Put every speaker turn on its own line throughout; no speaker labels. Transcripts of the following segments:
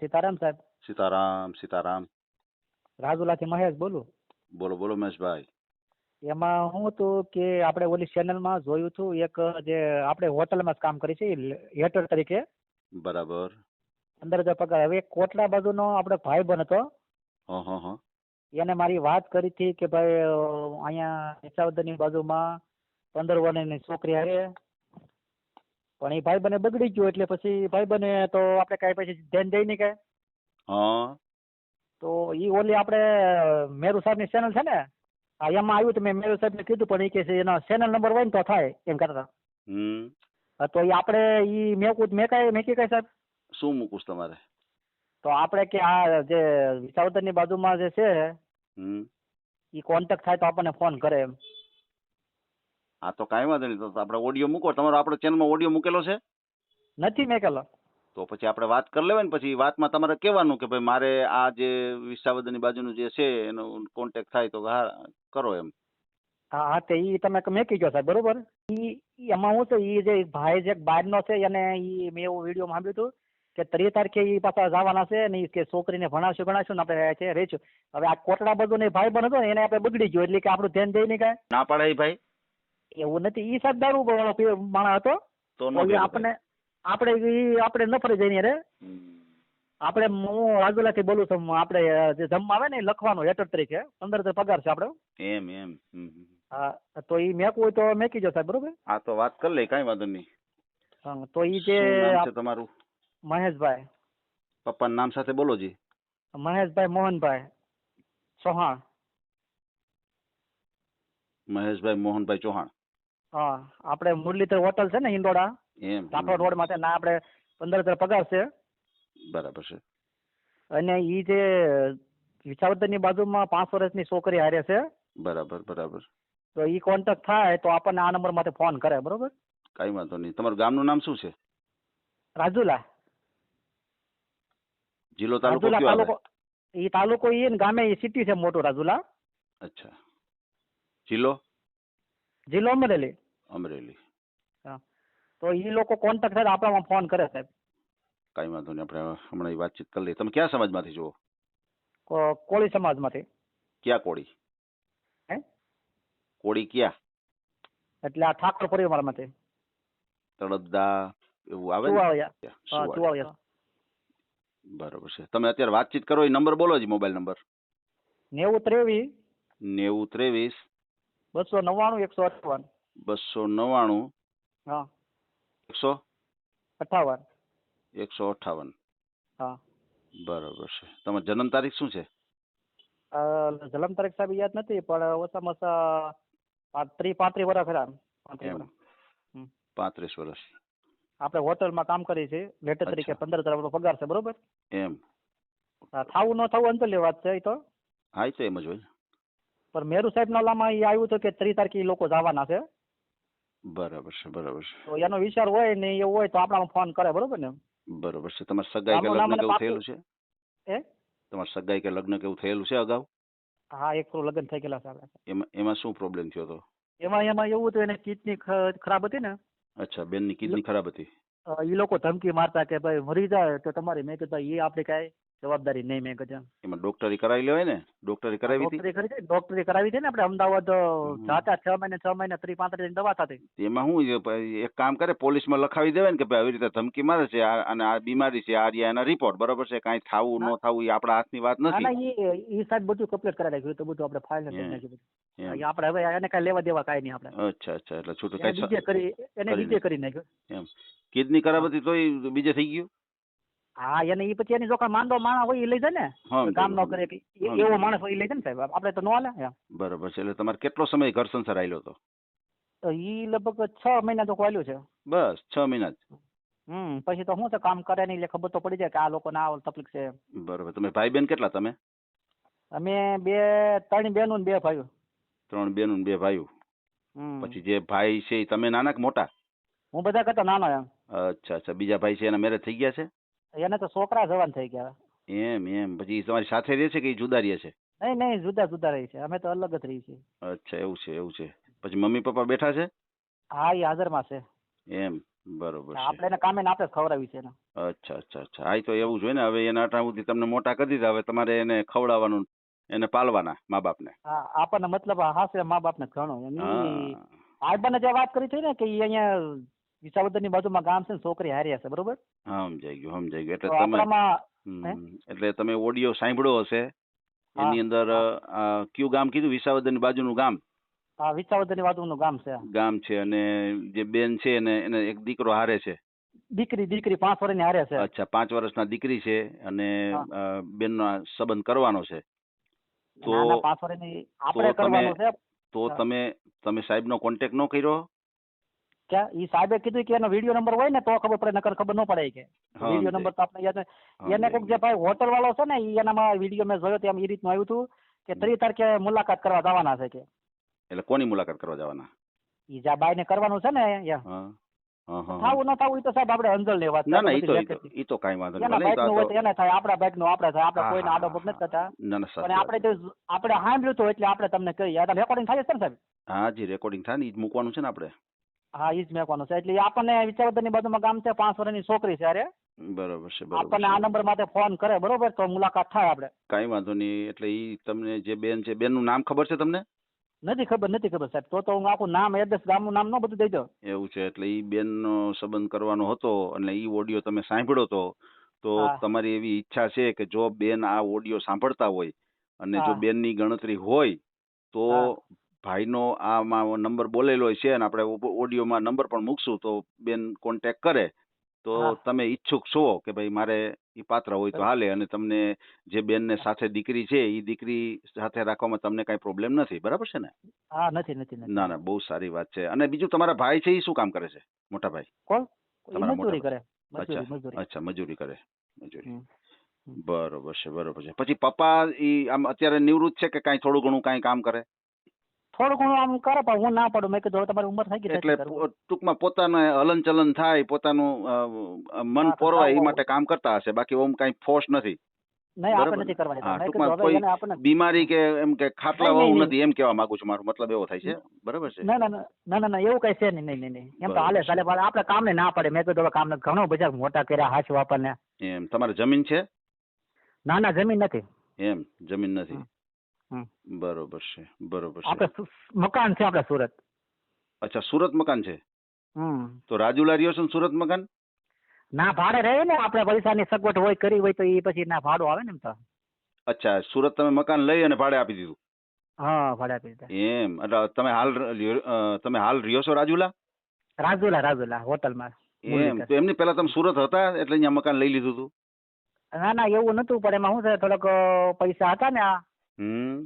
સીતારામ સાહેબ.
સીતારામ સીતારામ.
રાજુલાથી મહેશ બોલું.
બોલો બોલો મહેશભાઈ.
એમાં હું હતું કે આપણે ઓલી ચેનલમાં જોયું હતું એક જે આપણે હોટલમાં જ કામ કરી છે હેટર તરીકે.
બરાબર.
પંદર હજાર પગાર હવે કોટડા બાજુનો આપણે ભાઈ બન હતો.
હં હં હં.
એને મારી વાત કરી હતી કે ભાઈ અહીંયા વિસાવદરની બાજુમાં પંદર વર્ષની છોકરી હારે પણ એ ભાઈ બને બગડી ગયો એટલે પછી ભાઈ બને તો આપણે કાંઈ પછી ધ્યાન દઈ નહીં કાંઈ.
હા.
તો એ ઓલી આપણે મેરુ સાહેબની ચેનલ છે ને હા એમાં આવ્યું તો મેં મેરુ સાહેબને કીધું પણ એ કે છે એનો ચેનલ નંબર હોય ને તો થાય એમ કરતા હતા. તો એ આપણે એ મેકું મેં કાંઈ મેકી કાંઈ સાહેબ?
શું મૂકું તમારે?
તો આપણે કે આ જે વિસાવદરની બાજુમાં જે છે એ કોન્ટેક્ટ થાય તો આપણને ફોન કરે એમ.
આ તો કાંઈ વાંધો નહીં. તો આપણે ઓડિયો મૂકો. તમારો આપણો ચેનલમાં ઓડિયો મૂકેલો છે?
નથી મેકેલો.
તો પછી આપણે વાત કરી લેવાય ને પછી વાતમાં તમારે કહેવાનું કે ભાઈ મારે આ જે વિસાવદરની બાજુનું જે છે એનો કોન્ટેક્ટ થાય તો હા કરો એમ.
હા હા તે ઈ તમે મેકી ગયો સાહેબ બરોબર? ઈ ઈ એમાં હું છે એ જે ભાઈ જે બહારનો છે એને ઈ મેં એવું વીડિયો સાંભળ્યું હતું કે ત્રીસ તારીખે એ પાછા જવાના છે ને કે છોકરીને ભણાવશું ભણાવશું ને આપણે છે રહીશું હવે આ કોટડા બધું ને ભાઈ બન હતો ને એને આપણે બગડી ગયો એટલે કે આપણું ધ્યાન દઈ નહીં કાંઈ.
ના પાડે ભાઈ.
એવું નથી ઈ સાહેબ દારૂ વાળો માણસ હતો.
તો
આપણે આપણે ઈ આપણે ન ફરી જઈને રે. આપણે હું રાજુલાથી બોલું છું આપણે જે જમવા આવે ને એ લખવાનું હેટર તરીકે પંદર પગાર છે આપણે.
એમ એમ.
હા તો ઈ મેકવું હોય તો મેકી જો સાહેબ બરોબર?
હા તો વાત કરી લે કાંઈ વાંધો નહીં.
તો ઈ જે
છે તમારું?
મહેશભાઈ.
પપ્પાના નામ સાથે બોલો જી.
મહેશભાઈ મોહનભાઈ ચૌહાણ.
મહેશભાઈ મોહનભાઈ ચૌહાણ.
હા આપણે મુરલીધર હોટલ છે ને હિંડોળા?
એમ
કાપડ રોડ માટે ના આપણે પંદર હજાર પગાર છે.
બરાબર છે.
અને ઈ જે વિસાવદરની બાજુમાં પાંચ વર્ષની છોકરી હારે છે.
બરાબર બરાબર.
તો ઈ કોન્ટેક્ટ થાય તો આપણને આ નંબર માટે ફોન કરે બરોબર?
કાંઈ વાંધો નહીં. તમારું ગામનું નામ શું છે?
રાજુલા.
જિલ્લો તાલુકો
રાજુલા
કયો આવે
તાલુકો ઈ તાલુકો ને ગામે ઈ સિટી છે મોટો રાજુલા.
અચ્છા. જિલ્લો?
જિલ્લો અમરેલી?
અમરેલી.
તો એ લોકો કોન્ટેક્ટ થાય આપણામાં ફોન કરે સાહેબ.
કાંઈ વાંધો નહીં આપણે હમણાં વાતચીત કરી લઈએ. તમે ક્યાં સમાજમાંથી જુઓ?
કોળી સમાજમાંથી.
ક્યાં કોળી?
હે?
કોળી ક્યાં?
એટલે આ ઠાકોર પરિવારમાંથી.
તળપદા એવું આવે ને.
ચુવાળિયા
બરાબર છે. તમે અત્યારે વાતચીત કરો એ નંબર બોલો જ મોબાઈલ નંબર.
નેવું ત્રેવીસ.
નેવું ત્રેવીસ
બસો નવ્વાણું એકસો અઠાવન
બસો નવ્વાણું
હા.
એકસો?
અઠાવન
એકસો અઠાવન
હા.
બરાબર છે. તમારી જન્મ તારીખ શું છે?
જન્મ તારીખ સાહેબ યાદ નથી પણ ઓછામાં ઓછા ત્રીસ પાંત્રીસ વર્ષ ખરા પાંત્રીસ
એમ.
વર્ષ. આપણે હોટલમાં કામ કરીએ છીએ. લેટર તરીકે પંદર હજાર પગાર છે બરોબર?
એમ.
થાવું ન થવું અંતરની વાત છે એ તો.
હા એ તો એમ જ હોય.
પણ મેરુ સાહેબ ના લામાં એ આવ્યું હતું કે ત્રીસ તારીખે એ લોકો જવાના છે.
બરાબર છે બરાબર છે.
તો એનો વિચાર હોય ને એવું હોય તો આપણામાં ફોન કરે બરોબર ને?
બરોબર છે. તમારે સગાઈ કે લગ્ન કેવું થયેલું છે?
હે?
તમારે સગાઈ કે લગ્ન કેવું થયેલું છે અગાઉ?
હા એક લગ્ન થઈ ગયેલા છે
એમાં એમાં શું પ્રોબ્લેમ થયો હતો?
એમાં એમાં એવું હતું એને કિડની ખરાબ હતી ને?
અચ્છા બેનની કિડની ખરાબ હતી.
એ લોકો ધમકી મારતા કે ભાઈ મરી જાય તો તમારી મેં કીધું ભાઈ એ આપણે કાંઈ જવાબદારી નહીં મેં કજા
એમાં. ડોક્ટરી કરાવી લેવાય ને? ડોક્ટરી કરાવી હતી?
ડોક્ટરી ડોક્ટરી કરાવી હતી ને આપણે અમદાવાદ જાતા છ મહિને છ મહિને ત્રી પાંત્રીસ દવા થતી.
એમાં શું એક કામ કરે પોલીસમાં લખાવી દેવાય ને કે ભાઈ આવી રીતે ધમકી મારે છે અને આ બીમારી છે આ રહ્યા એના રિપોર્ટ બરોબર છે? કાંઈ થાવું ન થાવું એ આપણા હાથની વાત નથી.
એ સાહેબ બધું કમ્પ્લીટ કરાવી રાખ્યું તો બધું આપણે ફાઇલ કરી નાખ્યું આપણે હવે એને કાંઈ લેવા દેવા કાંઈ નહીં આપણે.
અચ્છા અચ્છા એટલે છૂટું
એને બીજે કરી નાખ્યું.
એમ. કિડની હતી તોય બીજે થઈ ગયું?
હા એને ઈ પછી એની જોખમ માંદો માણસ હોય ઈ લઈ જાય ને કામ ન કરે એવો માણસ હોય ઈ લઈ જાય ને સાહેબ. આપણે તો ન હાલે.
બરોબર છે એટલે તમારે કેટલો સમય ઘર સંસાર આવેલો હતો?
તો ઈ લગભગ છ મહિના તો ખોલ્યું છે.
બસ છ મહિના
હમ પછી તો શું છે કામ કરે નહીં એટલે ખબર તો પડી જાય કે આ લોકો ના તકલીફ છે
બરોબર તમે ભાઈ બેન કેટલા તમે?
અમે બે ત્રણ બેનો ને બે ભાઈઓ.
ત્રણ બેનો ને બે ભાઈઓ. પછી જે ભાઈ છે તમે નાના કે મોટા?
હું બધા કરતા નાનો એમ.
અચ્છા અચ્છા બીજા ભાઈ છે એના મેરેજ થઈ ગયા છે?
એને તો છોકરા જવાન થઈ ગયા
એમ એમ. પછી તમારી સાથે રહે છે કે જુદા રહે છે?
નહીં નહીં જુદા જુદા રહે છે. અમે તો અલગ જ રહીએ છીએ.
અચ્છા એવું છે એવું છે. પછી મમ્મી પપ્પા બેઠા છે?
હા એ હાજરમાં છે.
એમ બરોબર છે.
આપણે એને કામે આપણે ખવડાવી છે એને.
અચ્છા અચ્છા અચ્છા. હા તો એવું જોઈએ ને. હવે એના અટાણ સુધી તમને મોટા કરી દીધા. હવે તમારે એને ખવડાવવાનું એને પાલવાના મા બાપને
હા આપણને મતલબ હાસે મા બાપને ઘણો. એમ ઈ જે વાત કરી છે ને કે અહીંયા વિસાવદરની બાજુમાં ગામ છે ને છોકરી હારી હશે બરોબર?
હા સમજાઈ ગયું સમજાઈ ગયું. એટલે તમે એટલે તમે ઓડિયો સાંભળ્યો હશે એની અંદર કયું ગામ કીધું? વિસાવદરની બાજુનું ગામ?
આ વિસાવદરની બાજુનું ગામ છે.
ગામ છે અને જે બેન છે એને એને એક દીકરો હારે છે?
દીકરી દીકરી પાંચ વર્ષની હારે છે.
અચ્છા પાંચ વર્ષના દીકરી છે અને
હા.
બેનનો સંબંધ કરવાનો છે. તો
પાંચ વર્ષની આપણે
તમે-
છે.
તો
હા.
તમે તમે સાહેબનો કોન્ટેક્ટ ન કર્યો?
કે ઈ સાહેબે કીધું કે એનો વીડિયો નંબર હોય ને તો ખબર પડે નકર ખબર ન પડે કે. વીડિયો નંબર તો આપણે યાદ એને કોઈક જે ભાઈ હોટલ વાળો છે ને એનામાં વીડિયો મેં જોયો તેમ એ રીતનું આવ્યું હતું કે ત્રીસ તારીખે મુલાકાત કરવા જવાના છે કે.
એટલે કોની મુલાકાત કરવા જવાના?
ઈ જ્યાં બાઈને કરવાનું છે ને યા.
હા હા હા, હા.
થાવું ન થાવું એ તો સાહેબ આપણે અંજલ લેવા
ના ના તો એ તો ઈ વાંધો નહીં. ભલે તો
એને થાય આપણા બાઈકનું આપણે થાય આપણે કોઈને આડો પગ નથી કરતા
ના ના
પણ આપણે તો આપણે સાંભળ્યું તો એટલે આપણે તમને કહીએ. રેકોર્ડિંગ થાય છે ને સાહેબ?
હા જી રેકોર્ડિંગ થાય ને એ જ મૂકવાનું છે ને આપણે.
હા ઈ જ મેકવાનો છે. એટલે આપણને વિચારવદરની બાજુમાં ગામ છે પાંચ વર્ષની છોકરી છે અરે.
બરોબર છે બરોબર
આપણને આ નંબર માટે ફોન કરે બરોબર? તો મુલાકાત થાય આપણે.
કાંઈ વાંધો નહીં એટલે ઈ તમને જે બેન છે બેનનું નામ ખબર છે તમને?
નથી ખબર નથી ખબર સાહેબ. તો તો હું આખું નામ એડ્રેસ ગામનું નામ ન બધું દઈ દો
એવું છે એટલે ઈ બેનનો સંબંધ કરવાનો હતો અને ઈ ઓડિયો તમે સાંભળ્યો તો તો તમારી એવી ઈચ્છા છે કે જો બેન આ ઓડિયો સાંભળતા હોય અને જો. બેનની ગણતરી હોય તો. ભાઈનો આમાં નંબર બોલેલો છે અને આપણે ઓડિયોમાં નંબર પણ મૂકશું તો બેન કોન્ટેક્ટ કરે. તો તમે ઈચ્છુક છો કે ભાઈ મારે ઈ પાત્ર હોય તો. હાલે અને તમને જે બેનને સાથે દીકરી છે એ દીકરી સાથે રાખવામાં તમને કાંઈ પ્રોબ્લેમ નથી બરાબર છે ને?
હા નથી નથી
ના ના બહુ સારી વાત છે. અને બીજું તમારા ભાઈ છે એ શું કામ કરે છે મોટા ભાઈ?
કોણ?
તમારા
મજૂરી કરે
અચ્છા
મજૂરી.
અચ્છા મજૂરી કરે મજૂરી. બરોબર છે બરોબર છે. પછી પપ્પા ઈ આમ અત્યારે નિવૃત્ત છે કે કાંઈ થોડું ઘણું કાંઈ કામ કરે?
થોડું ઘણું આમ કરે પણ હું ના પડું. મેં કીધું હવે તમારી ઉંમર થઈ ગઈ
એટલે ટૂંકમાં પોતાનું હલન ચલન થાય પોતાનું મન પોરવાય એ માટે કામ કરતા હશે. બાકી ઓમ કઈ ફોર્સ નથી. બીમારી કે એમ કે ખાટલા
હોવું
નથી એમ કેવા માંગુ છું મારો. મતલબ એવો થાય છે? બરાબર છે?
ના ના ના એવું કઈ છે નહીં નહીં નહીં. એમ તો હાલે. ચાલે પણ આપણે કામને ના પડે મેં કીધું કામ ઘણો બજાર મોટા કર્યા હાચું ને
એમ. તમારે જમીન છે?
ના ના જમીન નથી.
એમ જમીન નથી. બરોબર છે બરોબર છે.
આપણે મકાન છે આપણે સુરત.
અચ્છા સુરત મકાન છે? તો રાજુલા રહ્યો છે સુરત મકાન?
ના ભાડે રહે ને આપણે પૈસાની સગવડ હોય કરી હોય તો એ પછી ના ભાડું આવે ને એમ તો.
અચ્છા સુરત તમે મકાન લઈ અને ભાડે આપી દીધું?
હા ભાડે આપી દીધું.
એમ એટલે તમે હાલ તમે હાલ રહ્યો છો રાજુલા?
રાજુલા રાજુલા હોટલમાં.
એમ તો એમની પહેલા તમે સુરત હતા એટલે અહીંયા મકાન લઈ લીધું હતું
ના ના એવું નતું પણ એમાં શું છે થોડોક પૈસા હતા ને આ.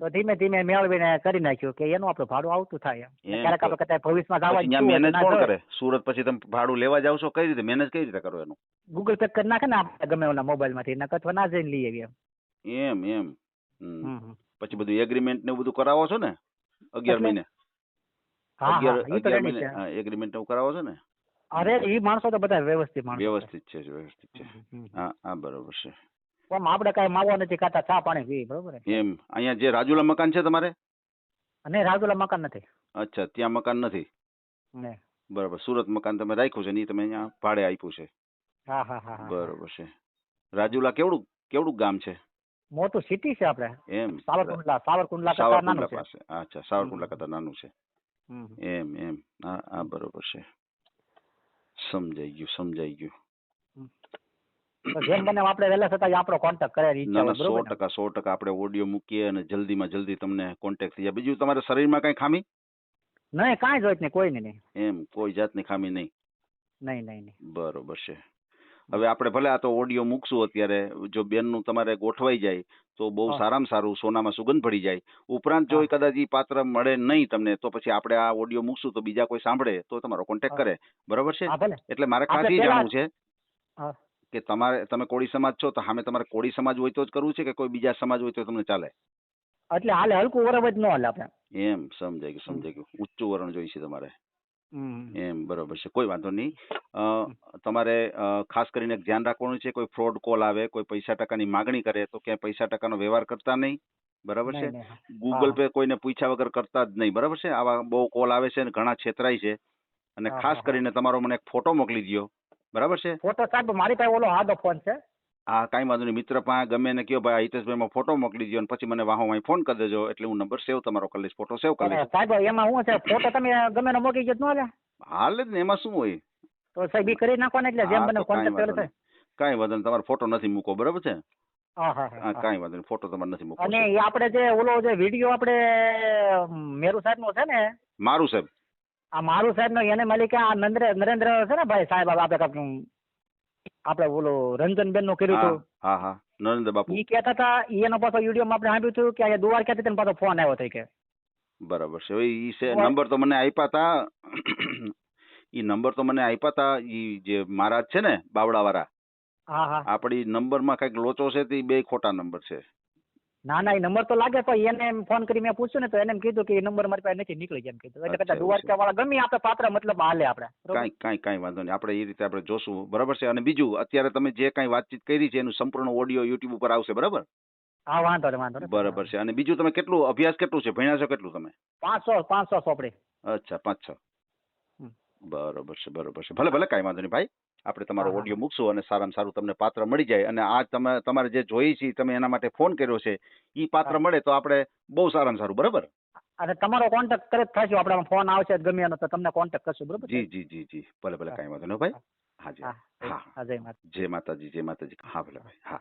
તો ધીમે ધીમે મેળવીને કરી નાખ્યું કે એનું આપણે ભાડું આવતું થાય ક્યારેક આપણે કદાચ ભવિષ્યમાં
જવા
જવાનું
મેનેજ કોણ કરે? સુરત પછી તમે ભાડું લેવા જાવ છો? કઈ રીતે? મેનેજ કઈ રીતે કરો એનું?
ગૂગલ પે કરી નાખે ને આપણે ગમે એના મોબાઈલમાંથી નકર અથવા ના જઈને લઈ આવીએ
એમ. એમ. પછી બધું એગ્રીમેન્ટ ને બધું કરાવો છો ને? અગિયાર મહિને? અગિયાર અગિયાર મહિને? એગ્રીમેન્ટ એવું કરાવો છો ને?
અરે ઈ માણસો તો બધા વ્યવસ્થિત માણસો
વ્યવસ્થિત છે. વ્યવસ્થિત છે. હા હા બરોબર છે.
આમ આપણે કાંઈ માવો નથી ખાતા ચા પાણી પી બરોબર?
એમ. અહીંયા જે રાજુલા મકાન છે તમારે?
અને રાજુલા મકાન નથી.
અચ્છા ત્યાં મકાન નથી?
ને.
બરાબર સુરત મકાન તમે રાખ્યું છે ને ઈ તમે અહીંયા ભાડે આપ્યું છે?
હા હા હા
બરોબર છે. રાજુલા કેવડું કેવડું ગામ છે?
મોટું સિટી છે આપણે.
એમ.
સાવરકુંડલા સાવરકુંડલા કરતા નાનું છે.
અચ્છા સાવરકુંડલા. કરતા નાનું છે. એમ એમ. હા હા બરોબર છે. સમજાઈ ગયું સમજાઈ ગયું.
જેમ બને આપણે વહેલા છતાં આપણો કોન્ટેક્ટ કરે ઈચ્છા
ના સો ટકા સો ટકા આપણે ઓડિયો મૂકીએ અને જલ્દીમાં જલ્દી તમને કોન્ટેક્ટ થઈ જાય. બીજું તમારા શરીરમાં કઈ ખામી?
નહીં કાંઈ જોઈત નહીં કોઈ નહીં.
એમ કોઈ જાતની ખામી નહીં?
નહીં નહીં નહીં.
બરોબર છે. હવે આપણે ભલે આ તો ઓડિયો મૂકશું અત્યારે જો બેનનું તમારે ગોઠવાઈ જાય તો બહુ સારામાં સારું સોનામાં સુગંધ પડી જાય. ઉપરાંત જો કદાચ એ પાત્ર મળે નહીં તમને તો પછી આપણે આ ઓડિયો મૂકશું તો બીજા કોઈ સાંભળે તો તમારો કોન્ટેક્ટ કરે. બરોબર છે? એટલે મારે
ખાતરી
ખાસ એ જાણવું છે. કે તમારે તમે કોળી સમાજ છો તો સામે તમારે કોળી સમાજ હોય તો જ કરવું છે કે કોઈ બીજા સમાજ હોય તો તમને ચાલે?
એટલે હાલે હલકું વરબ જ ન હાલે આપણે.
એમ સમજાય ગયું સમજાય ગયું. ઊંચું વરણ જોઈ છે તમારે. એમ બરોબર છે. કોઈ વાંધો નહીં. તમારે ખાસ કરીને ધ્યાન રાખવાનું છે કોઈ ફ્રોડ કોલ આવે કોઈ પૈસા ટકાની માગણી કરે તો ક્યાંય પૈસા ટકાનો વ્યવહાર કરતા નહીં. બરાબર છે. ગૂગલ પે કોઈને પૂછ્યા વગર કરતા જ નહીં. બરાબર છે? આવા બહુ કોલ આવે છે અને ઘણા છેતરાય છે. અને ખાસ. કરીને તમારો મને એક ફોટો મોકલી દ્યો. બરાબર છે?
ફોટો સાહેબ મારી પાસે ઓલો હાદો ફોન છે.
હા કાંઈ વાંધો નહીં. મિત્ર પાસે ગમે એને કયો ભાઈ હિતેશભાઈમાં ફોટો મોકલી દો પછી મને વાહો વાહી ફોન કરી દેજો. એટલે હું નંબર સેવ તમારો કરી લઈશ ફોટો સેવ કરી લઈશ.
સાહેબ એમાં શું છે? ફોટો તમે ગમે ને મોકલી ન હાલે.
હાલ જ ને એમાં શું હોય?
તો સાહેબ ઈ કરી નાખો ને એટલે જેમ
મને
કોન્ટેક્ટ કરે
વાંધો કાંઈ વાંધો નહીં તમારો ફોટો નથી મૂકો બરાબર છે?
હા હા
કાંઈ વાંધો નહીં ફોટો તમારે નથી મૂકો
અને એ આપણે જે ઓલો જે વીડિયો આપણે મેરુ સાહેબ નો છે ને?
મારું સાહેબ.
આ મારું સાહેબ એને માલિક આ નરેન્દ્ર નરેન્દ્ર છે ને ભાઈ સાહેબ આપણે આપણે ઓલો રંજનબેનનું કર્યું હતું.
હા હા નરેન્દ્ર બાપુ.
ઈ કહેતા હતા એનો પાછો વિડીયોમાં આપણે સાંભળ્યું હતું કે આ દુવાર ક્યાંથી હતી પાછો ફોન આવ્યો થઈ કે.
બરાબર છે. એ ઈ છે નંબર તો મને આપ્યા હતા ઈ નંબર તો મને આપ્યા હતા ઈ જે મહારાજ છે ને બાવળાવાળા.
હા હા.
આપણી નંબરમાં કંઈક લોચો છે તે બે ખોટા નંબર છે.
ના ના એ નંબર તો લાગે પણ એને એમ ફોન કરી મેં પૂછ્યું ને તો એને એમ કીધું કે એ નંબર મારી પાસે નથી નીકળી જાય એમ કીધું. એટલે કદાચ દ્વારકા વાળા ગમે આપણે પાત્ર મતલબ હાલે આપણે
કઈ કાંઈ કાંઈ વાંધો નહીં. આપણે એ રીતે આપણે જોશું. બરાબર છે? અને બીજું અત્યારે તમે જે કાંઈ વાતચીત કરી છે એનું સંપૂર્ણ ઓડિયો યુટ્યુબ ઉપર આવશે બરાબર?
હા વાંધો નહીં વાંધો નહીં.
બરાબર છે. અને બીજું તમે કેટલું અભ્યાસ કેટલું છે? ભણ્યા છો કેટલું તમે?
પાંચસો પાંચસો સોપડી.
અચ્છા
પાંચસો.
બરોબર છે બરોબર છે. ભલે ભલે કાંઈ વાંધો નહીં ભાઈ. આપણે તમારો. ઓડિયો મૂકશું અને સારામાં સારું તમને પાત્ર મળી જાય. અને આ તમે તમારે જે જોઈ છે તમે એના માટે ફોન કર્યો છે ઈ પાત્ર મળે તો આપણે બહુ સારામાં સારું બરાબર?
અને તમારો કોન્ટેક્ટ કરે થશે આપણે ફોન આવશે ગમે એનો તો તમને કોન્ટેક્ટ કરશું બરોબર
જી જી જી જી. ભલે ભલે કાંઈ વાંધો નહીં ભાઈ
હા.
જી.
હા જય માતા
જય માતાજી જય માતાજી. હા ભલે ભાઈ હા.